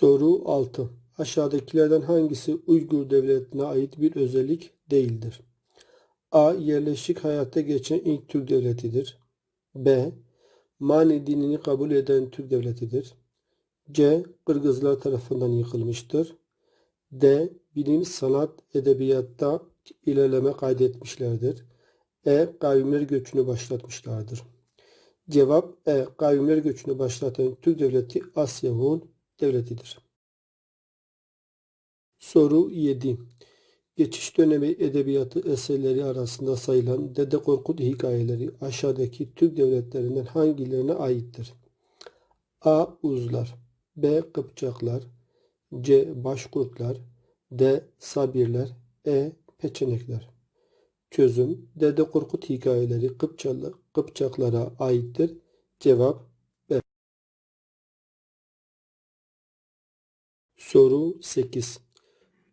Soru 6. Aşağıdakilerden hangisi Uygur Devleti'ne ait bir özellik değildir? A. Yerleşik hayatta geçen ilk Türk devletidir. B. Mani dinini kabul eden Türk devletidir. C. Kırgızlar tarafından yıkılmıştır. D. Bilim, sanat, edebiyatta ilerleme kaydetmişlerdir. E. Kavimler göçünü başlatmışlardır. Cevap E. Kavimler göçünü başlatan Türk devleti Asya Hun devletidir. Soru 7. Geçiş dönemi edebiyatı eserleri arasında sayılan Dede Korkut hikayeleri aşağıdaki Türk devletlerinden hangilerine aittir? A. Uzlar B. Kıpçaklar C. Başkurtlar D. Sabirler E. Peçenekler Çözüm Dede Korkut hikayeleri Kıpçalı, Kıpçaklara aittir. Cevap Soru 8.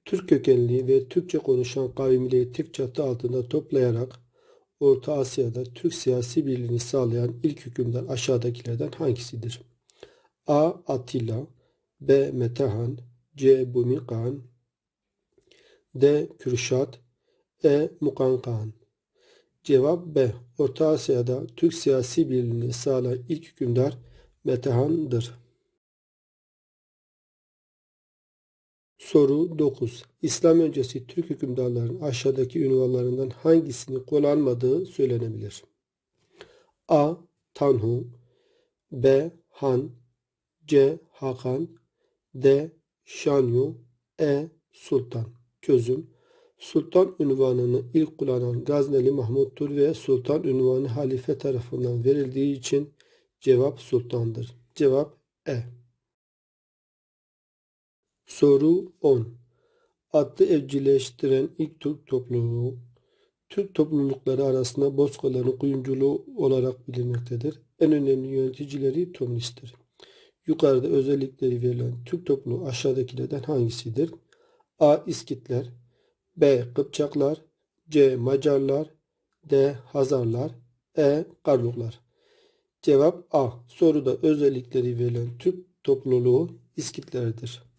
Türk kökenli ve Türkçe konuşan kavimleri tek çatı altında toplayarak Orta Asya'da Türk siyasi birliğini sağlayan ilk hükümdar aşağıdakilerden hangisidir? A. Atilla B. Metehan C. Bumikan D. Kürşat E. Mukankan Cevap B. Orta Asya'da Türk siyasi birliğini sağlayan ilk hükümdar Metehan'dır. Soru 9. İslam öncesi Türk hükümdarların aşağıdaki ünvanlarından hangisini kullanmadığı söylenebilir? A. Tanhu B. Han C. Hakan D. Şanyu E. Sultan Çözüm Sultan ünvanını ilk kullanan Gazneli Mahmud'dur ve Sultan ünvanı halife tarafından verildiği için cevap Sultan'dır. Cevap E. Soru 10. Adlı evcilleştiren ilk Türk topluluğu, Türk toplulukları arasında Bozkırların kuyumculuğu olarak bilinmektedir. En önemli yöneticileri Tomris'tir. Yukarıda özellikleri verilen Türk topluluğu aşağıdakilerden hangisidir? A. İskitler B. Kıpçaklar C. Macarlar D. Hazarlar E. Karluklar Cevap A. Soruda özellikleri verilen Türk topluluğu İskitlerdir.